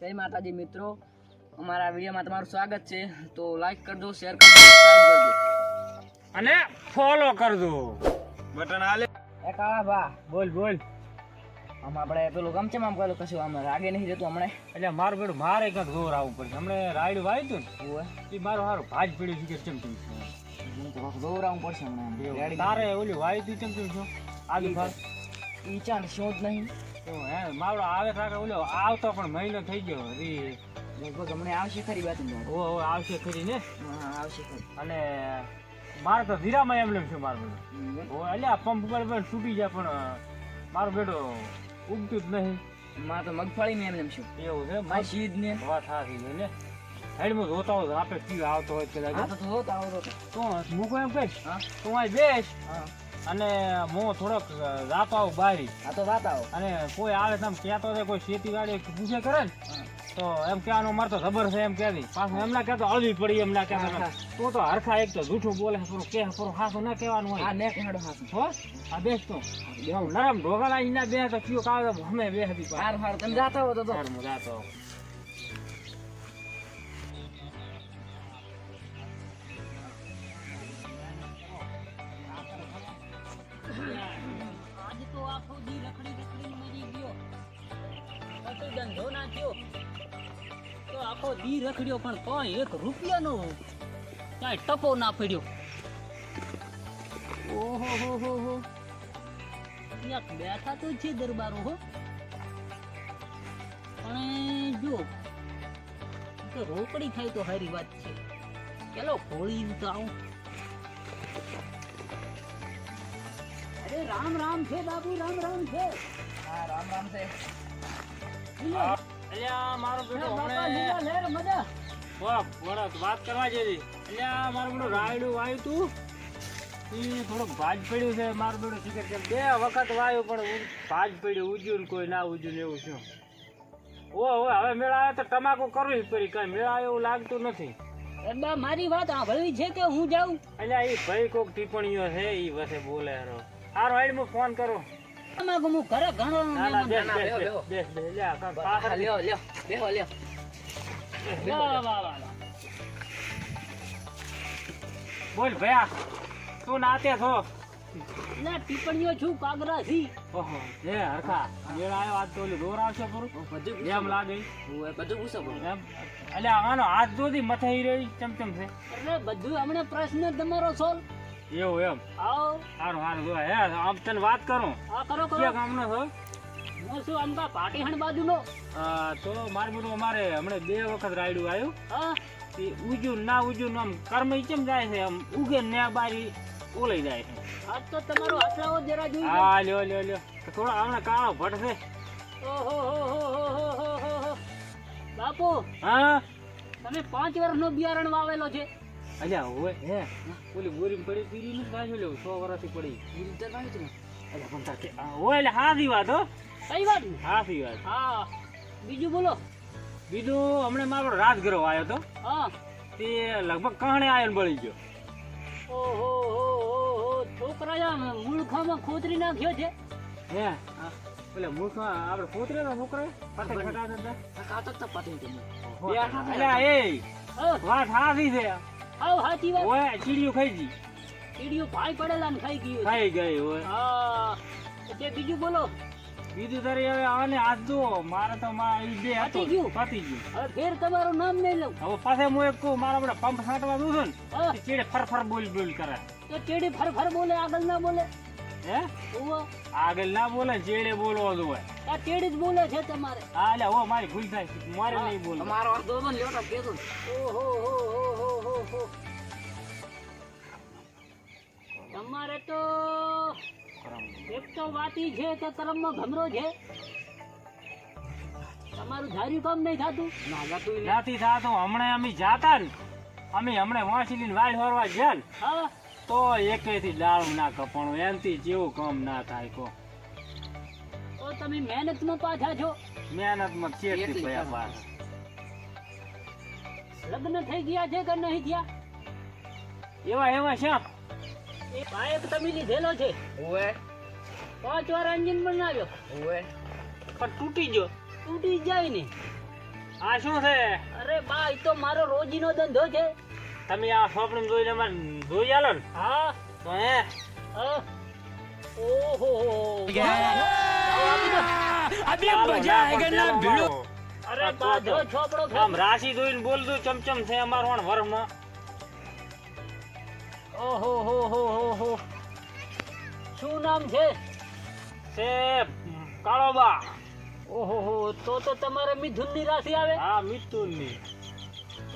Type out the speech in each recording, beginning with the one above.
જય માતાજી મિત્રો. અમારા વિડીયોમાં તમારું સ્વાગત છે. તો લાઈક કરજો શેર કરજો સબસ્ક્રાઇબ કરજો. અને ફોલો કરજો. બટન હાલે એ કાળા ભા બોલ બોલ. આમ આપણે પેલું ગમચે આમ પેલું કશું આમ રાગે નહીં જતું હમણાં. એટલે મારું બેડું મારે કંઈક જોર આવવું પડશે. હમણે રાયડું વાવ્યું હતું ને એ મારું સારું ભાજ પીડ્યું છે કે ચમ છે. મને તો પાછું પડશે હમણાં. તારે ઓલું વાવ્યું હતું ચમ છું આગળ ભાગ ઈ ચાંદ શું જ નહીં. મારો આવે કાકા ઓલો આવતો પણ મહિનો થઈ ગયો રી. લગભગ હમણાં આવશે ખરી વાત ઓ ઓ આવશે ખરી ને? હા આવશે ખરી. અને મારે તો ધીરામાં એમ છે મારું ઓ એટલે પંપ પર પણ તૂટી જાય પણ મારો બેડો ઉગતું જ નહીં. માં તો મગફળી ને એમ એમ શું એવું છે? મારી શીદ ને વાત સાચી છે ને? હેડમાં જોતા હોય આપણે પીવે આવતો હોય કદાચ. તો થયો તો. આવો તો મૂકો એમ કહીશ હા. તું અહીં બેસ. હા. અને હું થોડોક રાપ આવું બારી. આ તો વાત આવો. અને કોઈ આવે તમે કહેતો છે કોઈ ખેતીવાડી પૂછે કરે ને તો એમ કહેવાનું મારે તો ખબર છે એમ કહેતી. પાછું એમના કહેતો હળવી પડી એમના હા, તો. તો હરખા એક તો જૂઠું બોલે પૂરું કે પૂરું હાસું ના કહેવાનું આ હોય નેક હેડો હાથ હો? આ બેસ તો. નરમ ઢોકળા એના બે તો કયો કાવે અમે બે હતી હાર હાર. તમે જાતા હો તો હું સારું રખડ્યો પણ તોય એક રૂપિયાનો ક્યાંય ટપો ના પડ્યો. ઓહો હો હો હો. બેઠા તો છે દરબારો હો. પણ જો તો રોકડી થાય તો સારી વાત છે. ચલો હોળી તો આવું. અરે રામ રામ છે બાબુ રામ રામ છે. હા રામ રામ છે. અલ્યા મારો બેટો હમણે મજા. વાહ, વરસ વાત કરવા જેવી. અલ્યા મારું બેટું રાયડું વાયું તું. એ થોડુંક ભાજ પડ્યું છે મારું શીખર છે બે વખત વાયું પણ ભાજ પડ્યું ઉજ્યું કોઈ ના ઉજ્યું એવું શું? ઓ ઓ હવે મેળા આવે તો તમાકુ કરવી પડી કઈ મેળા એવું લાગતું નથી. બા મારી વાત સાંભળવી છે કે હું જાઉં? અલ્યા એ ભાઈ કોક ટિપ્પણીઓ છે એ વસે બોલે હારો. હારો હાઈડ ફોન કરો. હું ઘરે ઘણો લ્યા હા, લ્યો બેહો લ્યો. વાહ વાહ વાહ બોલ ભયા તું નાતે છો? ના ટીપણીઓ છું કાગરા થી ઓહો જે હરખા. મેળ આવ્યો આજ તો ઓલી દોર આવશે પૂરું. બધું એમ લાગે. ઓવે, બધું પૂછો બોલો એમ એટલે આનો હાથ જોધી મથે રહી ચમચમ છે. એટલે બધું હમણાં પ્રશ્ન તમારો સોલ્વ એવું એમ? આવો. સારું સારું જો હે આમ તને વાત કરું? આ કરો કરો. ક્યાં ગામનો છો? હું શું આમ કા પાટીહણ બાજુનો. હા તો મારે બધું અમારે હમણાં બે વખત રાયડું આવ્યું. હા. તે ઉજ્યું ના ઉજ્યું આમ કર્મ કેમ જાય છે? આમ ઉગે ને બારી ઓલઈ જાય છે. આજ તો તમારો આટલાઓ જરા જોઈ. હા લ્યો લ્યો લ્યો. થોડા હમણાં કાળો ભટશે ઓહો હો હો હો હો હો હો હો. બાપુ હા? તમે પાંચ વર્ષનો બિયારણ વાવેલો છે. અલ્યા હોય હે? ઓલી બોરી પડી પીરી નથી કાજો લેવું સો વર્ષથી પડી. ઈ તો કાંઈ હતું અલ્યા પણ તાકે હોય એટલે હાથી વાત હો. કઈ વાત? હાથી વાત. હા. બીજું બોલો. બીજું હમણાં મારો રાજગરો આવ્યો તો. હા. તે લગભગ કહણે આયન ને બળી ગયો. ઓહો હો હો હો છોકરા આમ મૂળખામાં ખોતરી નાખ્યો છે. હે? પેલા મૂર્ખમાં આપણે પોતરે તો છોકરા? પતંગ ફટાતા હતા આ કાતો જ તો પતંગ તમે. અલ્યા એ વાત હાથી છે. આવ સાચી વાત. ઓય ચીડિયું ખાઈ ગઈ. ચીડિયો ભાઈ પડેલા ને ખાઈ ગયું ખાઈ ગઈ હોય હા. તે બીજું બોલો. બીજું તારે હવે આને હાથ દો મારે તો માં ઈ બે પતી ગયું? પતી ગયું. હવે ફેર તમારું નામ નહીં લઉં. હવે પાસે હું એક કહું મારા બધા પંપ છાંટવા દઉં છું ને ચીડે ફર ફર બોલ બોલ કરે. તો ચીડી ફર ફર બોલે આગળ ના બોલે? હે? ઓહો આગળ ના બોલે ચેડે બોલવો હોય આ ચેડી જ બોલે છે તમારે. હા લે હો મારી ભૂલ થાય મારે નહીં બોલ મારો અર્થ દો ને લ્યો તો કહેતો ઓહો હો હો. તમારે તો એક તો વાતી છે કે કર્મમાં ભમરો છે. તમારું ધાર્યું કામ નહીં થતું? ના થતું. હમણાં અમે જાતા ને. અમે હમણાં વાંચી વાળ ફરવા ગયા ને. હા. તો એકેથી દાળું ના કપણું. એનથી જેવું કામ ના થાય કો. તો તમે મહેનતમાં પાછા છો. મહેનતમાં કરો. પાસ લગ્ન થઈ ગયા છે કે નહીં થયા? એવા એવા શ્યામ એ બાઇક તમે લીધેલો છે. ઓવે, પાંચ વાર એન્જિન બનાવ્યો. ઓવે. પણ તૂટી ગયો. તૂટી જાય ને. આ શું છે? અરે બા એ તો મારો રોજીનો ધંધો છે. તમે આ સ્વપ્ન જોઈને મને જોઈ આલો ને? હા. તો હે. હા. ઓહો. ચાલો, ના પણ પેલો મારો. અરે આ બા તો જો તો. છોપડો આમ રાશિ જોઈને બોલતું ચમચમ છે અમારો વણ વરમાં ઓહો હો હો હો હો. શું નામ છે? છે કાળોબા. ઓહો હો તો તો તમારે મિથુનની રાશિ આવે? હા મિથુનની.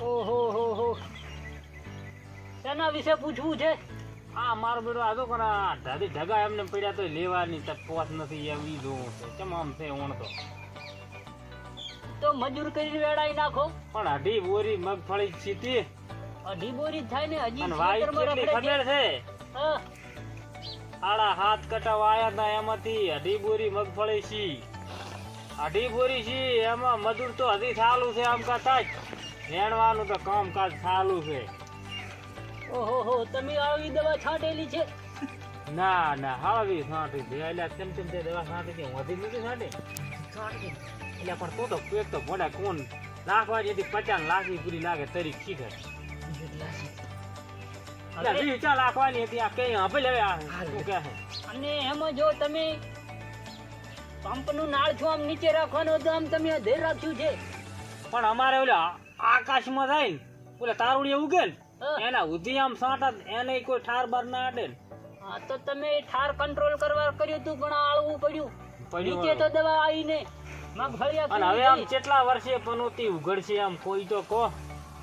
ઓહો હો હો. તેના વિશે પૂછવું છે? આ મારો બેડો આ પણ કોના ધાદી ઢગા એમને પડ્યા તો લેવાની તપવાસ નથી એમ ઈ જોવું છે. કેમ આમ છે ઓણ તો. મજૂર કરી વેડાઈ નાખો. પણ અઢી બોરી મગફળી સીટી અઢી બોરી થાય ને હજી ખબર છે. આડા હાથ કટા વાયા હતા એમાંથી અઢી બોરી મગફળી છી. અઢી બોરી છી એમાં મજૂર તો હજી ચાલુ છે આમ કાતા જ હેણવાનું તો કામકાજ ચાલુ છે. ઓહો હો તમે આવી દવા છાંટેલી છે? ના ના હાવી સાંટી દે એટલે તેમ તેમ તે દવા સાંટી છે. વધી નથી સાંટી એટલે પણ તો તો પેટ તો ભોડા કોણ નાખવા જેથી પચાસ લાખી પૂરી લાગે તરી શીખે એટલે હવે- વીસ હતી આ કઈ હવે લેવે આ શું કહે? અને એમાં જો તમે પંપનું નાળ છો આમ નીચે રાખવાનું તો આમ તમે ધેર રાખ્યું છે. પણ અમારે ઓલા આકાશમાં જાય ને ઓલા તારુડી ઉગે ને એના ઉધી આમ સાંટા એને કોઈ ઠાર બાર ના અડે ને. હા તો તમે ઠાર કંટ્રોલ કરવા કર્યું હતું પણ આળવું પડ્યું. પડ્યું નીચે તો દવા આવી ને અને હવે આમ કેટલા વર્ષે પનોતી ઉઘડશે આમ? કોઈ તો કહો.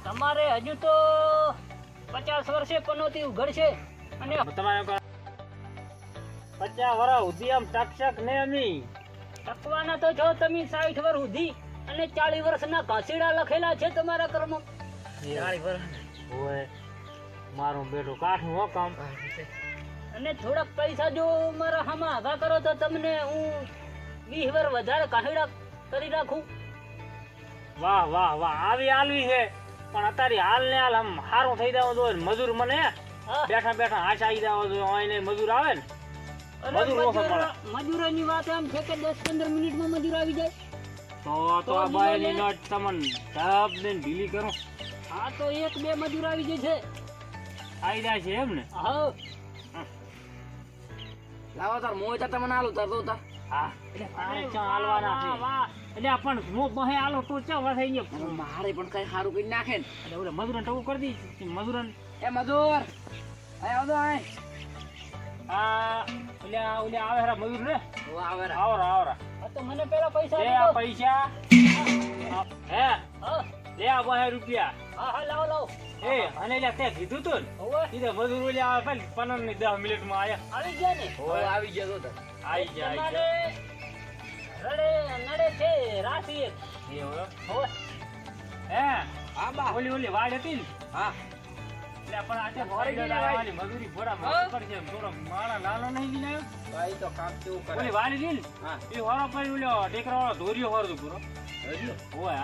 તમારે હજુ તો પચાસ વર્ષે પનોતી ઉઘડશે. અને તમારે પચાસ વર્ષ સુધી આમ ટકશક ને અમી. ટકવાના તો છો તમે સાઠ વર્ષ સુધી. અને ચાલીસ વર્ષના ઘાસીડા લખેલા છે તમારા કર્મ. હોય મારું બેટું કાઠું હો કામ. અને થોડાક પૈસા જો મારા હામાં આગા કરો તો તમને હું વીસ વાર વધારે કાહીડા કરી રાખું વાહ વાહ વાહ આવી આલવી છે. પણ અત્યારે હાલ ને હાલ આમ સારું થઈ જવું જોઈએ મજૂર મને. બેઠા બેઠા આશા આવી જવો જોઈએ અહીં મજૂર આવે ને. મજૂરોની વાત એમ છે કે દસ પંદર મિનિટમાં મજૂર આવી જાય? તો તો આ બાયની નટ તમને ધબ ને ઢીલી કરો. હા તો એક બે મજૂર આવી જશે. આવી જાય છે એમ ને? હા. લાવો તાર મોય તાર તમને આલું તાર દઉં તાર હા. એટલે તારે ક્યાં હાલવાના છે. એટલે પણ હું બહે હાલો તો ચા વાત થઈ ગયો. મારે પણ કઈ સારું કરી નાખે ને. એટલે ઓલે મજૂરને ટવું કરી દીધી મજૂરન એ મજૂર અહીં આ ઓલ્યા ઓલ્યા આવે હરા મજૂર ને? આવે રા. આવરા આવરા. તો મને પેલા પૈસા. પૈસા. હે? હા. લે આ બહે રૂપિયા. હા હા લાવો લાવો. એ અને લે તે કીધું તું ને. હવે. મજૂર લે આવે પણ પનનની 10 મિનિટમાં આયા. આવી ગયા ને? હવે. આવી ગયા તો. આવી જાય આવી તમારે રડે નડે છે રાતી એ હે? હા બા. ઓલી ઓલી વાડ હતી ને? હા. એટલે પણ આજે વાડી. ગઈ વાળી મજૂરી હા? મજૂર છે થોડો માણા નાનો નહીં ભાઈ તો કામ કેવું કરે? ઓલી હતી ને? હા. એ હોરો પડી ઓલો ટેકરા વાળો ધોર્યો હોરો પૂરો. હોય.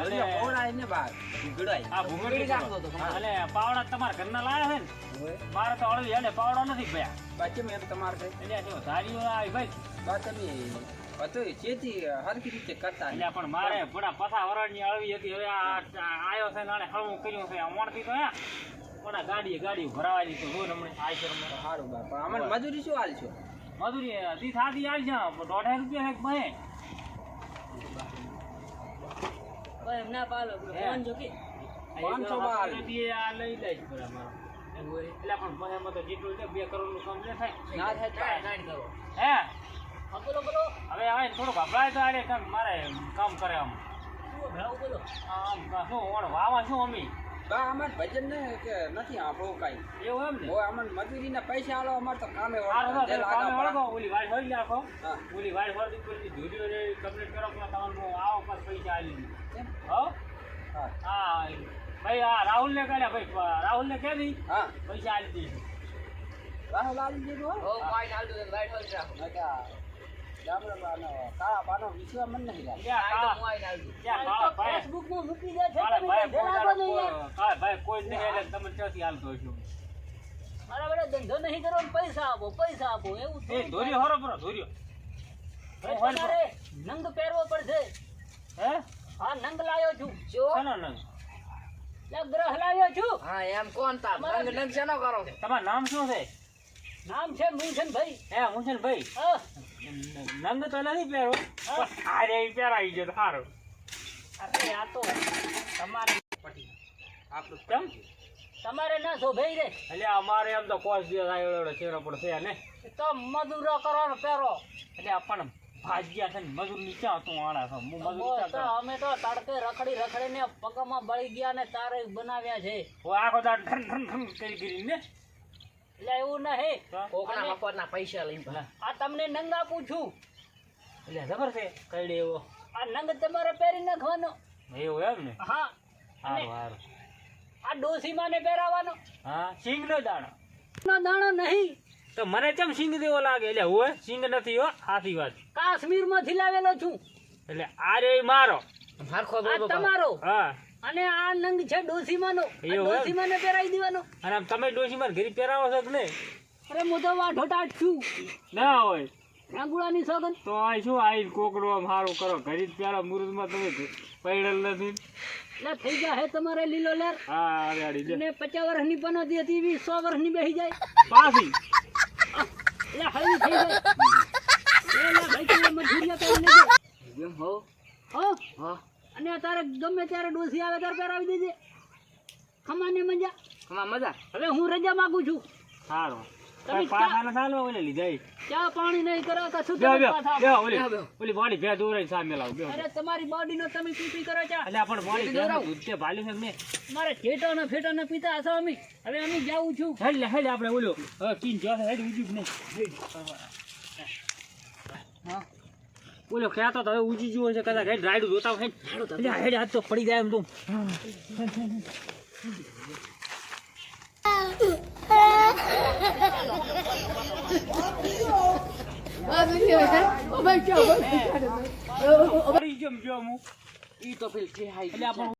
આ પાવડા તમારા ઘરના લાયા છે ને. મારે તો અળવી એટલે પાવડા નથી ભયા બાકી મેં તમારે ધારીઓ આવી ભાઈ. બા તમે હતો જેથી રીતે કરતા એટલે પણ મારે થોડા પસા વરાળની અળવી હતી. હવે આ આવ્યો આયો છે નાણે હળવું કર્યું છે. આ મોણથી તો હે. પણ આ ગાડીએ ગાડી ભરાવા દીધું. જો હમણે આયસર સારું બા અમને મજૂરી શું હાલ છો? મજૂરી દી થાતી આવી છે. દોઢ રૂપિયા છે ભાઈ. એમ ના પાલો. કે પાંચસો બાર. આ લઈ જાય છે એટલે પણ મને તો જેટલું છે બે કરોડનું કામ લે થાય. ના થાય કરો. હે? બોલો બોલો. હવે હવે થોડું ગભરાય તો આડે કામ મારે કામ કરે આમ. શું બોલો? આમ શું ઓણ વાવા શું અમી? બા અમાર ભજન ને કે નથી આપણું કઈ. એવું એમ ને? હોય અમને મજૂરીના પૈસા આલો અમાર તો કામે ઓલી વાડ હોઈ નાખો ઓલી વાડ પછી ધૂળીઓ ને કમ્પ્લીટ કરો તમને આવો પાછ પૈસા આલી? હો? ભાઈ આ રાહુલ ને કહે ભાઈ રાહુલ ને કહે હા. પૈસા આલી દઈશું રાહુલ આલી દીધું હો? પાઈ નાલ દો લાઈટ હોઈ રાખો નકા ગામડા બાનો કાળા બાનો વિશ્વા મન નહીં લાગે ક્યાં કાળા- મોઈ નાલ દો ક્યાં કાળા ભાઈ ફેસબુકમાં મૂકી દે છે કાળા તમે ભાઈ ધ્યાન આપો કોઈ નહીં યાર. કાળા ભાઈ કોઈ જ નહીં એટલે તમે ક્યાંથી હાલતો હશો મારા બેટા ધંધો નહીં કરવાનો પૈસા આપો પૈસા આપો એવું એ ધોર્યો નંગ પહેરવો પડશે. હે? હા નંગ લાવ્યો છું. જો. કોનો નંગ? ગ્રહ લાવ્યો છું. હા એમ કોણ તા નંગ નંગ શેનો કરો? છો તમારું નામ શું છે? નામ છે મુંશનભાઈ હે મુંશનભાઈ ભાઈ નંગ તો નથી પહેરો અરે એ પહેરાઈ ગયો સારું અરે આ તો તમારે આપણું કેમ? તમારે ના શોભે રે. એટલે અમારે એમ તો કોસ દિવસ આવ્યો ચહેરો પણ છે ને? તો મજૂરો કરો પહેરો. એટલે આપણને ભાગ્યા છે ને મજૂર નીચે હતું આણા છે? હું મજૂર તો અમે તો તડકે રખડી રખડીને પગમાં બળી ગયા ને તારે બનાવ્યા છે. હું આખો દાડ ઠન ઠન ઠન કરી કરીને એટલે એવું નહીં. કોકના મફતના પૈસા લઈને ભલા. આ તમને નંગ આપું છું એટલે જબર છે કઈડે એવો. આ નંગ તમારે પહેરી નાખવાનો. એવું એમ ને? હા સારું સારું આ ડોસીમાં ને પહેરાવાનો. હા સિંગનો દાણો. નો દાણો નહીં. તો મને કેમ સિંગ દેવો લાગે? એટલે હોય સિંગ નથી હો આથી વાત. કાશ્મીરમાંથી લાવેલો છું. એટલે આ રે મારો. તમારો. હા. અને આ નંગ છે ડોસીમાનો ડોસીમાને એવું ડોસીમાં ને પહેરાવી દેવાનો. અને તમે ડોસીમાન ઘરી ઘરે પહેરાવો છો કે નહીં? અરે હું તો વાઢો ટાટ છું. ના હોય. આંગુળાની સોગન. તો આ શું આ કોકડો મારો કરો? ઘરે જ પહેરા મુહૂર્તમાં તમે પૈડલ નથી. એટલે થઈ ગયા હે તમારે લીલો લેર. હા આડી ને પચાસ વર્ષની પનોતી હતી એવી સો વર્ષની બેસી જાય. પાછી. એટલે હળવી થઈ જાય એ લે ભાઈ તું હો? હા? અને તારે ગમે ત્યારે ડોસી આવે ત્યારે પહેરાવી દેજે. ખમાને મજા. ખમા મજા? હવે હું રજા માંગુ છું. સારું તમે ના ઓલે પાણી નહીં કરો? કશું તમે ઓલી. ઓલી બોડી ભે દોરાઈ સામે લાવ અરે તમારી બોડી નો તમે પી પી કરો ચા એટલે આપણ બોડી ભે દૂધ છે કે મારે જેટો ને ફેટો ને પીતા હશો અમે. હવે અમે જાઉં છું. હેડ લે હેડ આપણે ઓલો હવે કીન જો હેડ ઉજી નહીં. હા. ઓલો કહેતો તો હવે ઉજી જુઓ છે કદાચ હેડ રાઈડ જોતા એટલે હેડ. હાથ તો પડી જાય એમ તું. પડી જેમ જો હું ઈ તો પેલી જે હાઈ